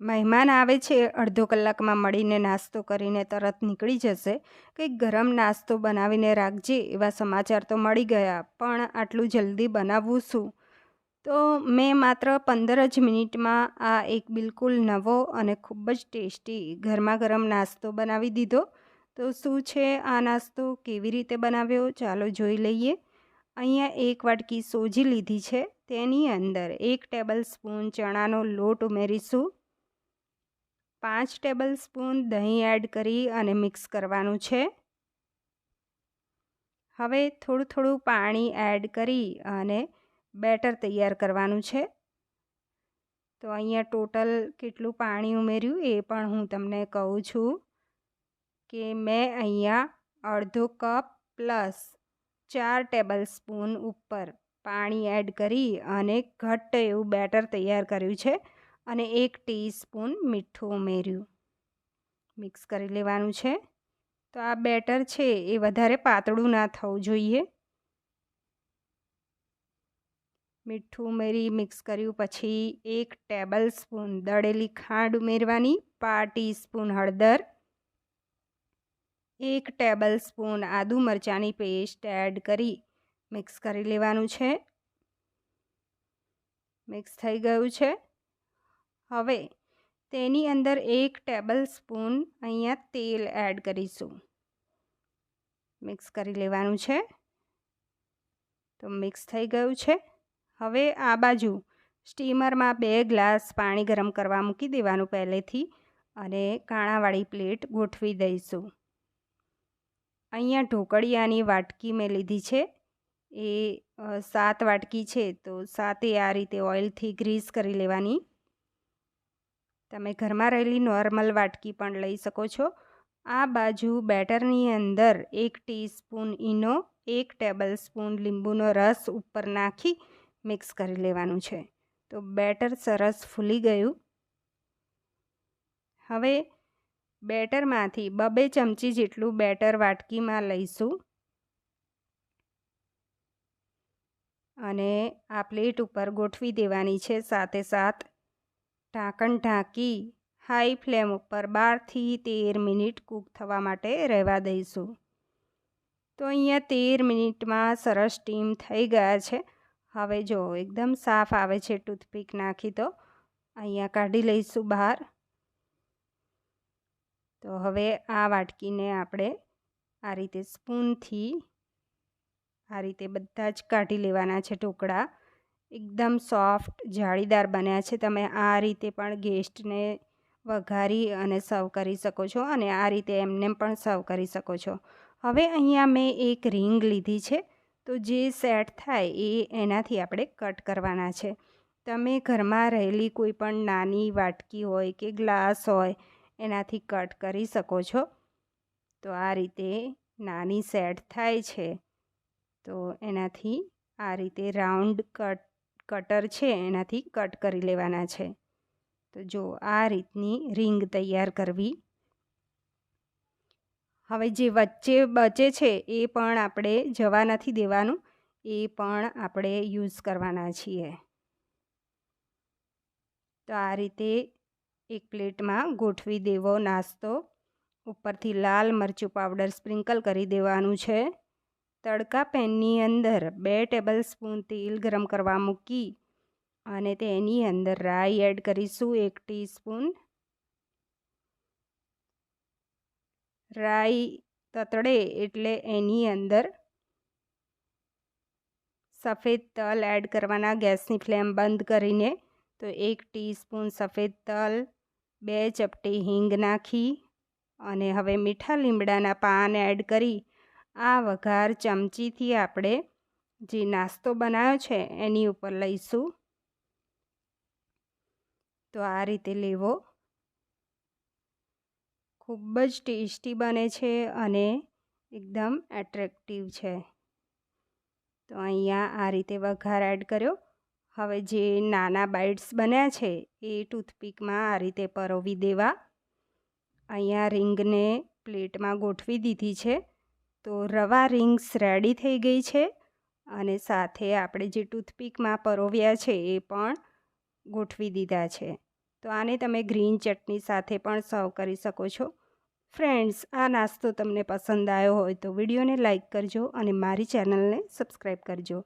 મહેમાન આવે છે, અડધો કલાકમાં મળીને નાસ્તો કરીને તરત નીકળી જશે. કંઈક ગરમ નાસ્તો બનાવીને રાખજે, એવા સમાચાર તો મળી ગયા, પણ આટલું જલ્દી બનાવવું શું? તો મેં માત્ર પંદર જ મિનિટમાં આ એક બિલકુલ નવો અને ખૂબ જ ટેસ્ટી ગરમા ગરમ નાસ્તો બનાવી દીધો. તો શું છે આ નાસ્તો? કેવી રીતે બનાવ્યો? ચાલો જોઈ લઈએ. અહીંયા એક વાટકી સોજી લીધી છે. તેની અંદર એક ટેબલ સ્પૂન ચણાનો લોટ ઉમેરીશું. પાંચ ટેબલ સ્પૂન દહીં એડ કરી અને મિક્સ કરવાનું છે. હવે થોડું થોડું પાણી એડ કરી અને બેટર તૈયાર કરવાનું છે. તો અહીંયા ટોટલ કેટલું પાણી ઉમેર્યું એ પણ હું તમને કહું છું કે મેં અહીંયા અડધો કપ પ્લસ ચાર ટેબલ સ્પૂન ઉપર પાણી એડ કરી અને ઘટ્ટ એવું બેટર તૈયાર કર્યું છે. અને એક ટીસ્પૂન મીઠું ઉમેર્યું. મિક્સ કરી લેવાનું છે. તો આ બેટર છે, એ વધારે પાતળું ના થવું જોઈએ. મીઠું ઉમેરી મિક્સ કર્યું, પછી એક ટેબલ સ્પૂન દળેલી ખાંડ ઉમેરવાની પા ટીસ્પૂન હળદર, એક ટેબલ સ્પૂન આદુ મરચાંની પેસ્ટ એડ કરી મિક્સ કરી લેવાનું છે. મિક્સ થઈ ગયું છે. હવે, તેની અંદર એક ટેબલ સ્પૂન અહીંયા તેલ એડ કરીશું. મિક્સ કરી લેવાનું છે. તો મિક્સ થઈ ગયું છે. હવે આ બાજુ સ્ટીમરમાં બે ગ્લાસ પાણી ગરમ કરવા મૂકી દેવાનું પહેલેથી અને કાણાવાળી પ્લેટ ગોઠવી દઈશું. અહીંયા ઢોકળિયાની વાટકી મેં લીધી છે. એ સાત વાટકી છે, તો સાતે આ રીતે ઓઇલથી ગ્રીસ કરી લેવાની. તમે ઘરમાં રહેલી નોર્મલ વાટકી પણ લઈ શકો છો. આ બાજુ બેટરની અંદર એક ટીસ્પૂન ઈનો, એક ટેબલ સ્પૂન લીંબુનો રસ ઉપર નાખી મિક્સ કરી લેવાનું છે. તો બેટર સરસ ફૂલી ગયું. હવે બેટરમાંથી બબે ચમચી જેટલું બેટર વાટકીમાં લઈશું. અને આ પ્લેટ ઉપર ગોઠવી દેવાની છે સાથે સાથ ઢાંકણ ઢાંકી હાઈ ફ્લેમ ઉપર બારથી તેર મિનિટ કૂક થવા માટે રહેવા દઈશું. તો અહીંયા તેર મિનિટમાં સરસ સ્ટીમ થઈ ગયા છે. હવે જો એકદમ સાફ આવે છે ટૂથપીક નાખી તો, અહીંયા કાઢી લઈશું બહાર. તો હવે આ વાટકીને આપણે આ રીતે સ્પૂનથી આ રીતે બધા જ કાઢી લેવાના છે ટુકડા. એકદમ સોફ્ટ જાળીદાર બન્યા છે. તમે આ રીતે પણ ગેસ્ટને વઘારી અને સર્વ કરી શકો છો અને આ રીતે એમને પણ સર્વ કરી શકો છો. હવે અહીંયા મેં એક રિંગ લીધી છે. તો જે સેટ થાય એ એનાથી આપણે કટ કરવાના છે. તમે ઘરમાં રહેલી કોઈ પણ નાની વાટકી હોય કે ગ્લાસ હોય, એનાથી કટ કરી શકો છો. તો આ રીતે નાની સેટ થાય છે. તો એનાથી આ રીતે રાઉન્ડ કટ કટર છે, એનાથી કટ કરી લેવાના છે. તો જો આ રીતની રિંગ તૈયાર કરવી. હવે જે વચ્ચે બચે છે, એ પણ આપણે જવા નથી દેવાનું, એ પણ આપણે યુઝ કરવાના છીએ. તો આ રીતે એક પ્લેટમાં ગોઠવી દેવો નાસ્તો. ઉપરથી લાલ મરચું પાવડર સ્પ્રિંકલ કરી દેવાનું છે. તડકા પેનની અંદર બે ટેબલ સ્પૂન તેલ ગરમ કરવા મૂકી અને તેની અંદર રાઈ એડ કરીશું એક ટીસ્પૂન. રાઈ તતડે એટલે એની અંદર સફેદ તલ એડ કરવાના ગેસની ફ્લેમ બંધ કરીને તો એક ટીસ્પૂન સફેદ તલ, બે ચપટી હિંગ નાખી અને હવે મીઠા લીમડાના પાન એડ કરી આ વઘાર ચમચીથી આપણે જે નાસ્તો બનાવ્યો છે એની ઉપર લઈશું. તો આ રીતે લેવો. ખૂબ જ ટેસ્ટી બને છે અને એકદમ એટ્રેક્ટિવ છે. તો અહીંયા આ રીતે વઘાર એડ કર્યો. હવે જે નાના બાઇટ્સ બન્યા છે એ ટૂથપીકમાં આ રીતે પરોવી દેવા. અહીંયા રિંગને પ્લેટમાં ગોઠવી દીધી છે. તો રવા રિંગ્સ રેડી થઈ ગઈ છે અને સાથે આપણે જે ટૂથપીકમાં પરોવ્યા છે એ પણ ગોઠવી દીધા છે. તો આને તમે ગ્રીન ચટણી સાથે પણ સર્વ કરી શકો છો. ફ્રેન્ડ્સ આ નાસ્તો તમને પસંદ આવ્યો હોય તો વિડીયોને લાઇક કરજો અને મારી ચેનલને સબસ્ક્રાઈબ કરજો.